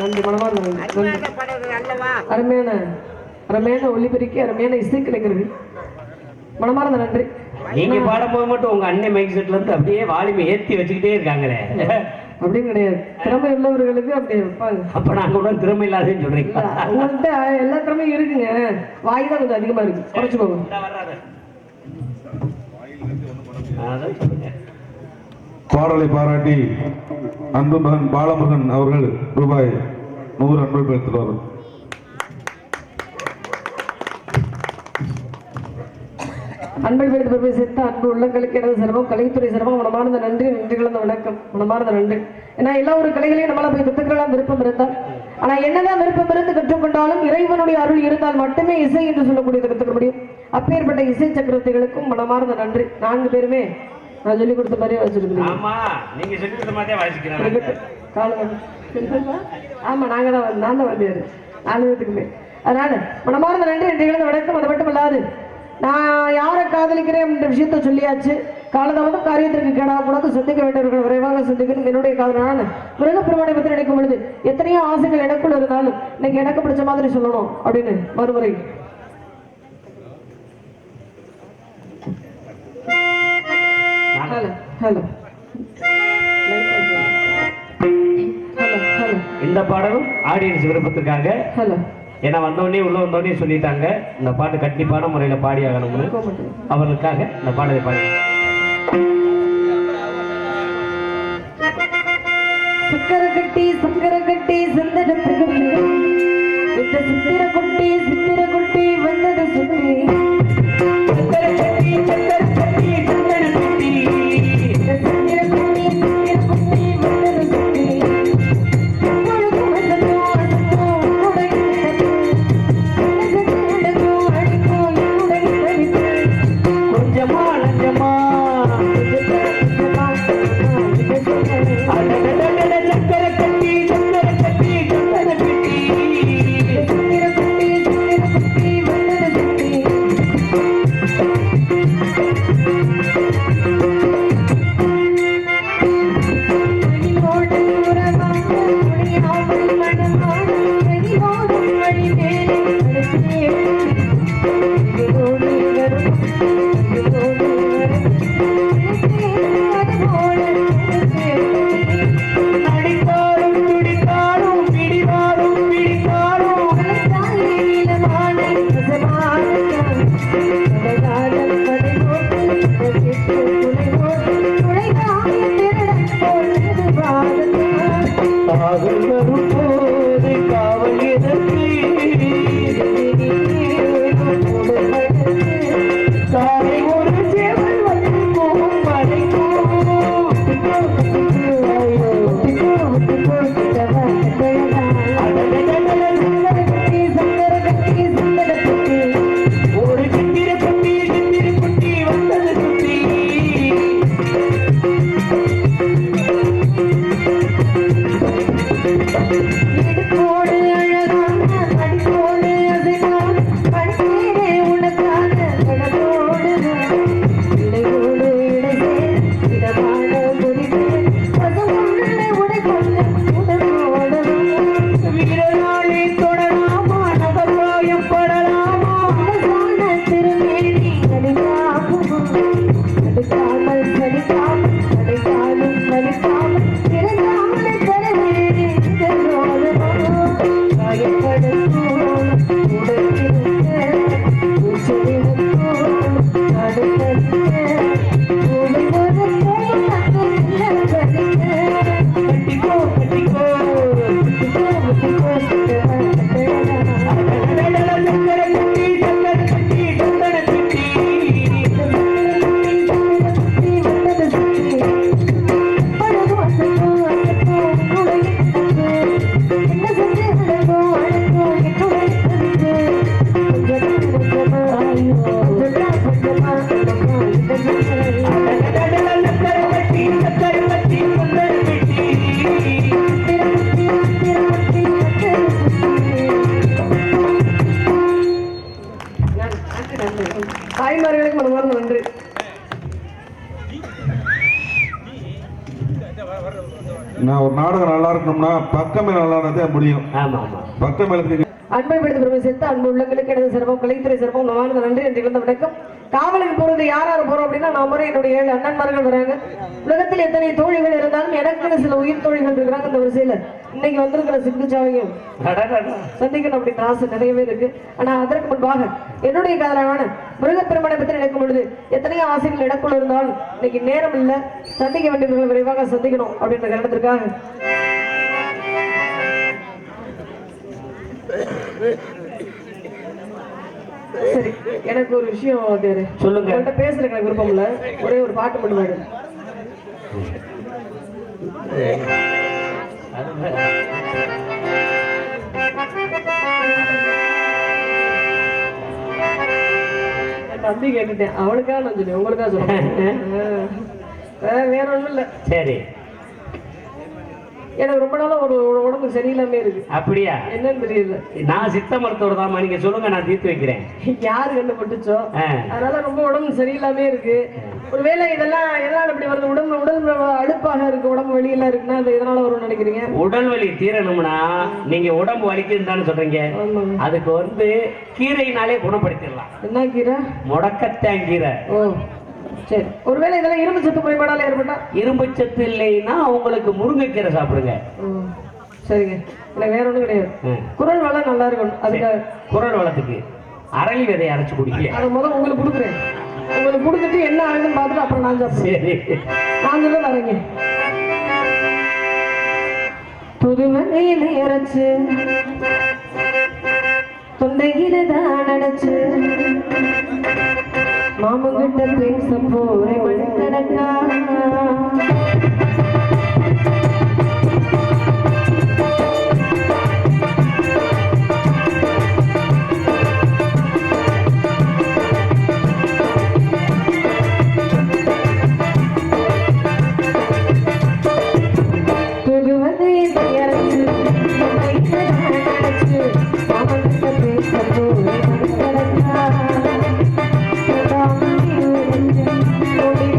நன்றி அல்லவா அருமையான அருமையான ஒளிபெருக்கி அருமையான இசைக்கலைஞர்கள் மனமார்ந்த நன்றி. நீங்க பாடும்போது மட்டும் உங்க அண்ணன் மைக் செட்ல இருந்து அப்படியே வால்யூமை ஏத்தி வச்சுக்கிட்டே இருக்காங்களே. அப்படின்னு கிடையாது. திறமை உள்ளவர்களுக்கு அப்படி வைப்பாங்க. அப்ப நாங்க கூட திறமை இல்லாதேன்னு சொல்றீங்க உங்கள்கிட்ட எல்லா திறமையும் இருக்குங்க. வாய் தான் கொஞ்சம் அதிகமா இருக்கு. குறைச்சுக்கோங்க பாடலை பாராட்டி அன்பு மகன் பாலமுருகன் அவர்கள் ரூபாய் நூறு அன்பு பெற்றுள்ளார். அன்பை வைத்து பெருமை சேர்த்த அன்பு உள்ளங்களுக்கு எனது சிரமம் கலைத்துறை சிரமம் மனமார்ந்த நன்றி நன்றி கலந்த வணக்கம் மனமார்ந்த நன்றி. ஏன்னா எல்லா ஒரு கலைகளையும் நம்மளால போய் கற்றுக்கலாம் விருப்பம் இருந்தால் ஆனா என்னதான் விருப்பம் இருந்து கற்றுக்கொண்டாலும் இறைவனுடைய அருள் இருந்தால் மட்டுமே இசை என்று சொல்லக்கூடியது கற்றுக்க முடியும். அப்பேற்பட்ட இசை சக்கரவர்த்திகளுக்கும் மனமார்ந்த நன்றி. நான்கு பேருமே நான் சொல்லி கொடுத்த மாதிரியே வச்சிருக்கிறேன் ஆமா நீங்க சொல்லி கொடுத்த மாதிரியே வாசிக்கிறாங்க காலம் ஆமா நாங்க தான் நான் தான் வந்தியாரு நாலு பேத்துக்குமே. அதனால மனமார்ந்த நன்றி கலந்த வணக்கம். அது மட்டும் இல்லாது நான் யாரை காதலிக்கிறேன் என்ற விஷயத்த சொல்லியாச்சு. காலதாமதம் காரியத்திற்கு கேடாகக்கூடாது சந்திக்க வேண்டியவர்கள் விரைவாக சந்திக்கணும். என்னுடைய காதலான முருகப்பெருமானை பற்றி நினைக்கும் பொழுது எத்தனையோ ஆசைகள் எனக்குள்ள இருந்தாலும் இன்னைக்கு எனக்கு பிடிச்ச மாதிரி சொல்லணும் அப்படின்னு மறுமுறை ஹலோ ஹலோ இந்த பாடலும் ஆடியன்ஸ் விருப்பத்துக்காக ஹலோ ஏன்னா வந்தோடனே உள்ள வந்தோடனே சொல்லிட்டாங்க. இந்த பாட்டு கண்டிப்பான முறையில பாடி ஆகணும்னு. அவர்களுக்காக இந்த பாடலை பாடி. சக்கர கட்டி சக்கர கட்டி சந்தனத்து இருக்கணும்னா பக்கம் நல்லா இருந்தா முடியும். ஆமா ஆமா. பக்கம் அன்பை படுத்த பெருமை சேர்த்து அன்பு உள்ளங்களுக்கு எனது சிறப்பம் கலைத்துறை சிறப்பம் நவானது நன்றி என்று இழந்த வணக்கம். காவலுக்கு போறது யார் யார் போறோம் அப்படின்னா நான் முறை என்னுடைய ஏழு அண்ணன்மார்கள் வராங்க. உலகத்தில் எத்தனை தோழிகள் இருந்தாலும் எனக்குன்னு சில உயிர் தோழிகள் இருக்கிறாங்க இந்த வரிசையில. இன்னைக்கு வந்திருக்கிற சிந்துச்சாவையும் அடடடா. சந்திக்கணும் அப்படின்ற ஆசை நிறையவே இருக்கு. ஆனா அதற்கு முன்பாக என்னுடைய காதலான முருகப்பெருமானை பற்றி நினைக்கும் பொழுது எத்தனையோ ஆசைகள் எனக்குள்ள இருந்தாலும் இன்னைக்கு நேரம் இல்ல. சந்திக்க வேண்டியவர்களை விரைவாக சந்திக்கணும் அப்படின்ற காரணத்திற்காக. சரி எனக்கு ஒரு விஷயம் தேரு சொல்லுங்க. உங்கள்கிட்ட பேசுறதுக்கு எனக்கு விருப்பம் இல்ல. ஒரே ஒரு பாட்டு மட்டும் என் தம்பி கேட்டுட்டேன். அவனுக்காக நான் சொன்னேன் உங்களுக்காக சொல்றேன். வேற ஒண்ணும் இல்ல. சரி. எனக்கு ரொம்ப நாளா ஒரு உடம்பு சரியில்லாம இருக்கு. அப்படியா? என்னன்னு தெரியல. நான் சித்த மருத்துவர் தான் நீங்க சொல்லுங்க நான் தீர்த்து வைக்கிறேன். யாரு கண்ணு பட்டுச்சோ ஆ. அதனால ரொம்ப உடம்பு சரியில்லாம இருக்கு. ஒருவேளை இதெல்லாம் எதனால இப்படி வருது? உடம்பு உடம்பு அழுப்பாக இருக்கு உடம்பு வெளியெல்லாம் இருக்குன்னா அது எதனால வரும்னு நினைக்கிறீங்க? உடல் வலி தீரணும்னா நீங்க உடம்பு வலிக்குதுன்னு தானே சொல்றீங்க. அதுக்கு வந்து கீரையினாலே குணப்படுத்திடலாம். என்ன கீரை? முடக்கத்தான் கீரை ஓ சரி. ஒருவேளை இதெல்லாம் இரும்பு சத்து குறைபாடால ஏற்பட்டா இரும்பு சத்து இல்லைன்னா உங்களுக்கு முருங்கைக்கீரை சாப்பிடுங்க. சரிங்க. எனக்கு வேற ஒண்ணும் கிடையாது. குரல் வளம் நல்லா இருக்கணும். அதுக்காக. குரல் வளத்துக்கு அரளி விதையை அரைச்சு குடிக்க அதை முதல்ல உங்களுக்கு கொடுக்குறேன். உங்களுக்கு கொடுத்துட்டு என்ன ஆகுதுன்னு பார்த்துட்டு அப்புறம் நான் சாப்பிடுறேன் சரி. நான் சொல்ல வரேங்க. புதுவகையில இறைச்சு தொண்டையில தான் அடைச்சு மாமங்கிட்ட பேச போறேன் மணிக்கணக்கா நீ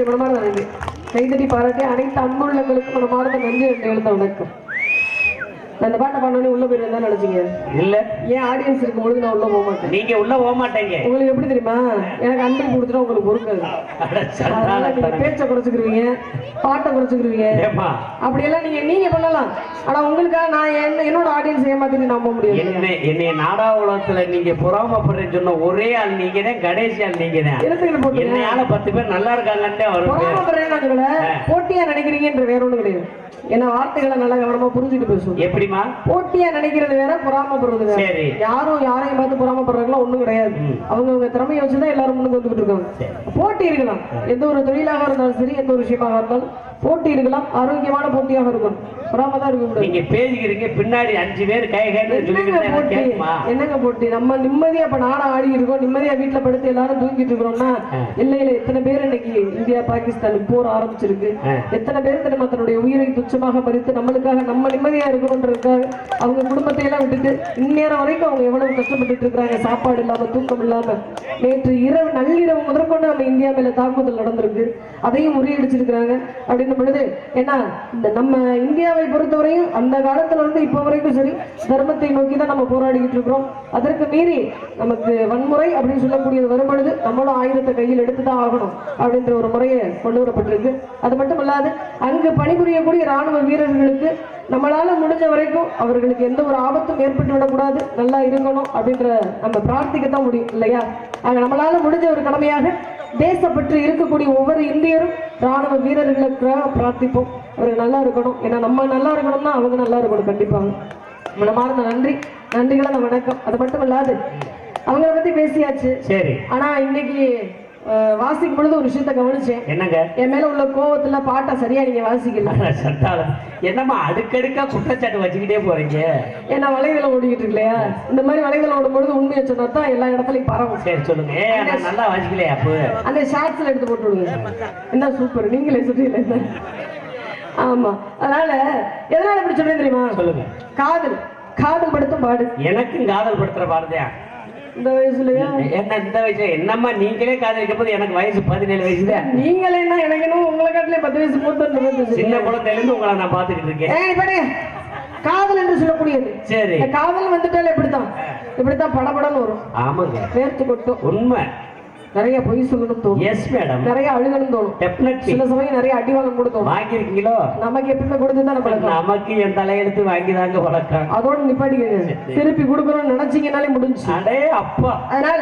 என்னுடைய மனமார்ந்த நன்றி கைதட்டி பாராட்டி அனைத்து அன்புள்ளங்களுக்கும் மனமார்ந்த நன்றி என்று எழுந்த வணக்கம். இந்த பாட்டை பாடணும்னு உள்ள போயிருந்தா நினைச்சீங்க? இல்ல. ஏன் ஆடியன்ஸ் இருக்கும் பொழுது நான் உள்ள போக மாட்டேன். நீங்க உள்ள போக மாட்டீங்க. உங்களுக்கு எப்படி தெரியுமா? எனக்கு அன்பு கொடுத்துட்டா உங்களுக்கு பொறுக்காது. பேச்சை குறைச்சுக்கிருவீங்க பாட்டை குறைச்சுக்கிருவீங்க அப்படியெல்லாம் நீங்க நீங்க பண்ணலாம். ஆனா உங்களுக்காக நான் என்ன என்னோட ஆடியன்ஸ் ஏமாத்திட்டு நம்ப முடியாது. என்ன என்னைய நாடா உலகத்துல நீங்க பொறாமப்படுறேன்னு சொன்ன ஒரே ஆள் நீங்க தான் கடைசி ஆள் நீங்க தான் என்னையால பத்து பேர் நல்லா இருக்காங்கன்னு வரும். பொறாமப்படுறேன்னு நான் சொல்லல. போட்டியா நினைக்கிறீங்கன்ற வேற ஒண்ணும் கிடையாது. என்ன வார்த்தைகளை நல்லா கவனமா புரிஞ்சுட்டு பேசுவோம். எப்படிமா போட்டியா நினைக்கிறது வேற பொறாமப்படுறது வேற. சரி. யாரும் யாரையும் பார்த்து பொறாமப்படுறதுலாம் ஒண்ணும் கிடையாது. அவங்க அவங்க திறமையை வச்சுதான் எல்லாரும் முன்னுக்கு வந்துகிட்டு இருக்காங்க. போட்டி இருக்கலாம். எந்த ஒரு தொழிலாக இருந்தாலும் சரி எந்த ஒரு விஷயமாக இருந்தாலும் போட்டி இருக்கலாம் ஆரோக்கியமான போட்டியாக இருக்கணும் பொறாம தான் இருக்க கூடாது நீங்க பேசிக்கிறீங்க பின்னாடி அஞ்சு பேர் கை கைன்னு என்னங்க போட்டி? கேட்குமா? என்னங்க போட்டி? நம்ம நிம்மதியா இப்ப நாடா ஆடி இருக்கோம் நிம்மதியா வீட்டுல படுத்து எல்லாரும் தூங்கிட்டு இருக்கிறோம்னா எத்தனை பேர் இன்னைக்கு இந்தியா பாகிஸ்தான் போர் ஆரம்பிச்சிருக்கு? ஆ. எத்தனை பேர் திரும்ப தன்னுடைய உயிரை துச்சமாக பறித்து நம்மளுக்காக நம்ம நிம்மதியா இருக்கணும்ன்றதுக்காக அவங்க குடும்பத்தை எல்லாம் விட்டுட்டு இந்நேரம் வரைக்கும் அவங்க எவ்வளவு கஷ்டப்பட்டுட்டு இருக்காங்க சாப்பாடு இல்லாம தூக்கம் இல்லாம. நேற்று இரவு நள்ளிரவு முதற்கொண்டு நம்ம இந்தியா மேல தாக்குதல் நடந்திருக்கு. அதையும் முறியடிச்சிருக்கிறாங்க. அப்படின்னும் பொழுது ஏன்னா நம்ம இந்தியாவை பொறுத்தவரையும் அந்த காலத்துல இருந்து இப்போ வரைக்கும் சரி தர்மத்தை நோக்கி தான் நம்ம போராடிக்கிட்டு இருக்கிறோம். அதற்கு மீறி நமக்கு வன்முறை அப்படின்னு சொல்லக்கூடியது வரும் பொழுது நம்மளும் ஆயுதத்தை கையில் எடுத்து தான் ஆகணும் அப்படின்ற ஒரு முறையை கொண்டு வரப்பட்டிருக்கு. அது மட்டும் இல்லாது அங்கு பணிபுரியக்கூடிய ராணுவ வீரர்களுக்கு நம்மளால முடிஞ்ச வரைக்கும் அவர்களுக்கு எந்த ஒரு ஆபத்தும் ஏற்பட்டு விடக்கூடாது. நல்லா இருக்கணும் அப்படின்ற நம்ம பிரார்த்திக்கத்தான் முடியும் இல்லையா? ஆக நம்மளால முடிஞ்ச ஒரு கடமையாக தேசப்பற்று இருக்கக்கூடிய ஒவ்வொரு இந்தியரும் ராணுவ வீரர்களுக்காக பிரார்த்திப்போம். அவர்கள் நல்லா இருக்கணும். ஏன்னா நம்ம நல்லா இருக்கணும்னா அவங்க நல்லா இருக்கணும் கண்டிப்பாக மனமார்ந்த நன்றி. நன்றிகள வணக்கம். அது மட்டும் இல்லாது அவங்கள பத்தி பேசியாச்சு. சரி. ஆனா இன்னைக்கு வாசிக்கும் பொழுது ஒரு விஷயத்த கவனிச்சேன். என்னங்க? என் மேல உள்ள கோவத்துல பாட்டை சரியா நீங்க வாசிக்கல. சண்டாளம். என்னம்மா அடுக்கடுக்கா குற்றச்சாட்டு வச்சுக்கிட்டே போறீங்க? ஏன்னா வலைதளம் ஓடிக்கிட்டு இல்லையா? இந்த மாதிரி வலைதளம் ஓடும்பொழுது உண்மையை சொன்னா தான் எல்லா இடத்துலயும் பரவும். சரி சொல்லுங்க. ஏ நான் நல்லா வாசிக்கலையா அப்போ? அந்த ஷார்ட்ஸ்ல எடுத்து போட்டு விடுங்க. என்ன சூப்பர் நீங்களே சொல்றீங்க ஆமா. அதனால எதனால இப்படி சொல்றேன் தெரியுமா? சொல்லுங்க. காதல். காதல் படுத்தும் பாடு. எனக்கும் காதல் படுத்துற பாருதா இந்த வயசுலயா? என்ன இந்த வயசு? என்னம்மா நீங்களே காதலிக்கும் போது எனக்கு வயசு பதினேழு வயசுதான் நீங்களே என்ன எனக்கு உங்களை காட்டிலே பத்து வயசு மூத்த சின்ன குழந்தையில இருந்து உங்களை நான் பாத்துக்கிட்டு இருக்கேன். பாருங்க காதல் என்று சொல்லக்கூடியது. சரி. காதல் வந்துட்டாலே இப்படித்தான். இப்படித்தான் படபடன்னு வரும். ஆமாங்க. வேர்த்து கொட்டும். உண்மை. நிறைய பொய் சொல்லணும் தோணும். எஸ் மேடம் நிறைய அழுகணும் தோணும். டெஃபினெட்லி சில சமயம் நிறைய அடிவாளம் கூட தோணும். வாங்கியிருக்கீங்களோ? நமக்கு எப்பவுமே கொடுத்து தான் நமக்கு என் தலையெழுத்து வாங்கி தாங்க வளர்க்காங்க அதோட நிப்பாட்டிக்கங்க. திருப்பி கொடுக்கணும்னு நினைச்சீங்கனாலே முடிஞ்சு அடே அப்பா. அதனால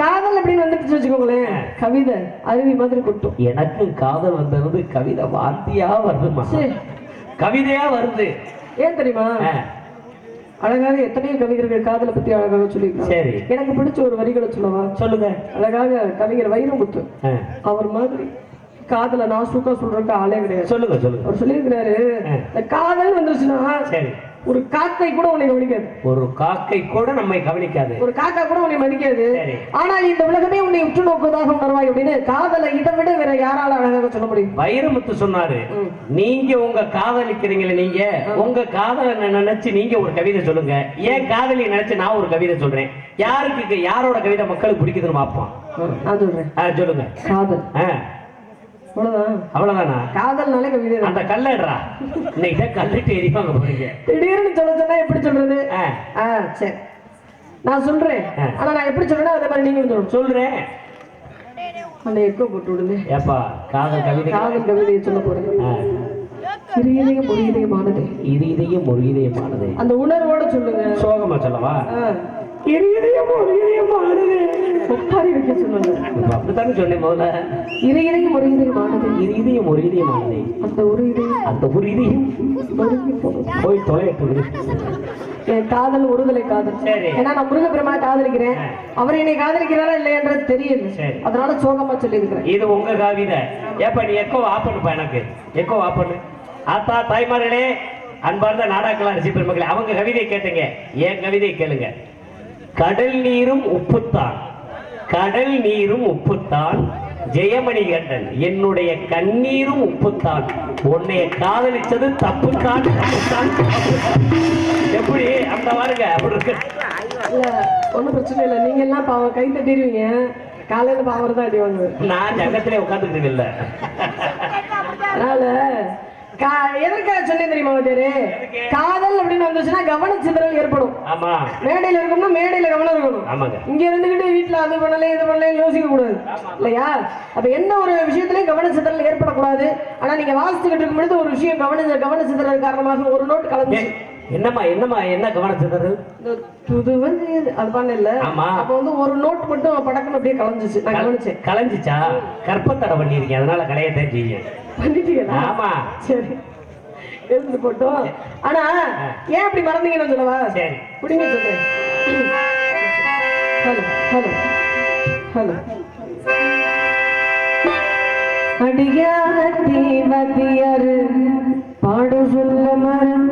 காதல் அப்படின்னு வந்துட்டு வச்சுக்கோங்களேன். கவிதை அருவி மாதிரி கொட்டும். எனக்கும் காதல் வந்தது கவிதை வாந்தியா வருதுமா சரி. கவிதையா வருது. ஏன் தெரியுமா? அழகாக எத்தனையோ கவிஞர்கள் காதலை பத்தி அழகாக சொல்லியிருக்காங்க. சரி. எனக்கு பிடிச்ச ஒரு வரிகளை சொல்லவா? சொல்லுங்க. அழகாக கவிஞர் வைரமுத்து அவர் மாதிரி காதலை நான் சூக்கா சொல்றதுக்கு ஆளே கிடையாது. சொல்லுங்க சொல்லுங்க. அவர் சொல்லியிருக்கிறாரு காதல் வந்துருச்சுன்னா சரி. ஒரு காக்கை கூட உன்னை கவனிக்காது. ஒரு காக்கை கூட நம்மை கவனிக்காது. ஒரு காக்கா கூட உன்னை மதிக்காது. ஆனால் இந்த உலகமே உன்னை உற்று நோக்குவதாக உணர்வாய் அப்படின்னு காதலை இதை விட வேற யாரால அழகாக சொல்ல முடியும்? வைரமுத்து சொன்னாரு. நீங்க உங்க காதலிக்கிறீங்களே நீங்க உங்க காதலை நினைச்சு நீங்க ஒரு கவிதை சொல்லுங்க. ஏன் காதலி நினைச்சு நான் ஒரு கவிதை சொல்றேன்? யாருக்கு யாரோட கவிதை மக்களுக்கு பிடிக்குதுன்னு பார்ப்போம். சொல்லுங்க. காதல். ஆ, அவ்வளவுதான். அவ்வளவுதானா? காதல்னாலே கவிதை அந்த கல்லடுறா. இன்னைக்கு தான் கல்லிட்டு எரிப்பாங்க போறீங்க. திடீர்னு சொல்ல சொன்னா எப்படி சொல்றது? ஆ, சரி. நான் சொல்றேன். ஆனா நான் எப்படி சொல்றேனோ அதே மாதிரி நீங்களும் சொல்லணும் சொல்றேன். அந்த எக்கோ போட்டு விடுங்க. ஏப்பா காதல் கவிதை காதல் கவிதையை சொல்ல போறேன் இரு இதயம் ஒரு இதயமானது. இது இதயம் ஒரு இதயமானது. அந்த உணர்வோட சொல்லுங்க. சோகமா சொல்லவா? ஆ, இரு இதயம் ஒரு இதயமானது ஒப்பாரி வைக்க இப்ப அப்படித்தானே சொன்னேன் முதல்ல. இரு இதயம் ஒரு இதயமானது இரு இதயம் ஒரு இதயமானது அந்த ஒரு இதயம். அந்த ஒரு இதயம். போய் என் காதல் ஒருதலை காதல். ஏன்னா நான் முருகப்பெருமானை காதலிக்கிறேன். அவர் என்னை காதலிக்கிறாரா இல்லையன்றது தெரியல. அதனால சோகமா சொல்லியிருக்கிறேன். இது உங்க கவிதை. ஏப்பா நீ எக்கோ ஆப்பண்ணுப்பா எனக்கு. எக்கோ ஆப்பண்ணு ஆத்தா தாய்மார்களே அன்பார்ந்த நாடாக்கள் அரிசி பெருமக்களே அவங்க கவிதை கேட்டுங்க. என் கவிதை கேளுங்க. கடல் நீரும் உப்புத்தான். கடல் நீரும் உப்புத்தான். ஜெயமணி கண்டன் என்னுடைய கண்ணீரும் உப்புத்தான். உன்னைய காதலிச்சது தப்புத்தான் தப்புத்தான் தப்புத்தான். எப்படி? அந்த பாருங்க அப்படி இருக்கு. ஒண்ணும் பிரச்சனை இல்லை. நீங்க எல்லாம் பாவம்? கை தட்டிடுவீங்க. காலையில பாவம் தான் அடி வாங்குவேன் நான் ஜகத்திலே உட்காந்துக்கிட்டு இல்லை. அதனால எதற்காக சொன்னேன் தெரியுமா வாத்தியாரே காதல் அப்படின்னு வந்துச்சுன்னா கவனச்சிதறல் ஏற்படும். ஆமா. மேடையில இருக்கணும்னா மேடையில கவனம் இருக்கணும். இங்க இருந்துகிட்டு வீட்டுல அது பண்ணல இது பண்ணல யோசிக்க கூடாது. இல்லையா? அப்ப எந்த ஒரு விஷயத்திலையும் கவனச்சிதறல் ஏற்படக்கூடாது. ஆனா நீங்க வாசிச்சுக்கிட்டு இருக்கும் பொழுது ஒரு விஷயம் கவன கவனச்சிதறல் காரணமாக ஒரு நோட் கலந்து என்னம்மா என்னம்மா என்ன கவனிச்சது இந்த துதுவன் அது பண்ணல. ஆமா. அப்ப வந்து ஒரு நோட் மட்டும் படக்குன்னு அப்படியே கலந்துச்சு நான் கவனிச்சேன். கலைஞ்சிச்சா? கற்பத்தடை பண்ணியிருக்கேன் அதனால கலையத்தான் செய்யும் பண்ணிட்டீங்களா? ஆமா. சரி. இருந்து போட்டோம். ஆனா ஏன் அப்படி மறந்தீங்கன்னு சொல்லவா? சரி. புடிங்க சொல்றேன் ஹலோ ஹலோ ஹலோ. அடியாத்தி வாத்தியாரு பாடு சொல்ல மறந்ததில்லை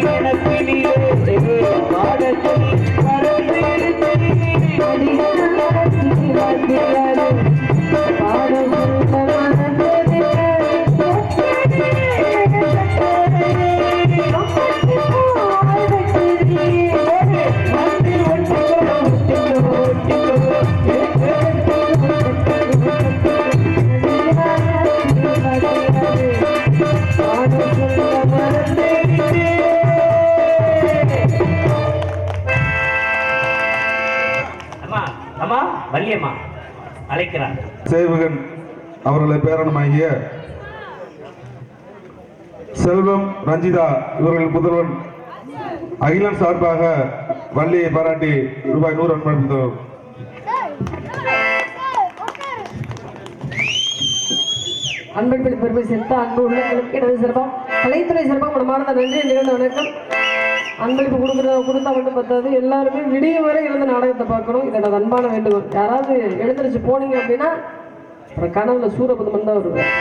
அம்மா வள்ளியம்மா அழைக்கிறார். சேவகன் அவர்களை பேரனமாகிய செல்வம் ரஞ்சிதா இவர்கள் முதல்வன். அகிலன் சார்பாக வள்ளியை பாராட்டி ரூபாய் நூறு அன்பளித்தோம் அன்பளிப்பில் பெருமை சேர்த்த அன்பு உள்ளங்களுக்கு எனது சிறப்பம் கலைத்துறை சிறப்பாக மனமார்ந்த நன்றி நிகழ்ந்த வணக்கம். அன்பளிப்பு கொடுக்குற கொடுத்தா மட்டும் பத்தாது. எல்லாருமே விடிய வரை இருந்த நாடகத்தை பார்க்கணும். இதை நான் அன்பான வேண்டுகோள். யாராவது எழுந்திரிச்சு போனீங்க அப்படின்னா அப்புறம் கனவுல சூரபதமன் தான் வருவார்.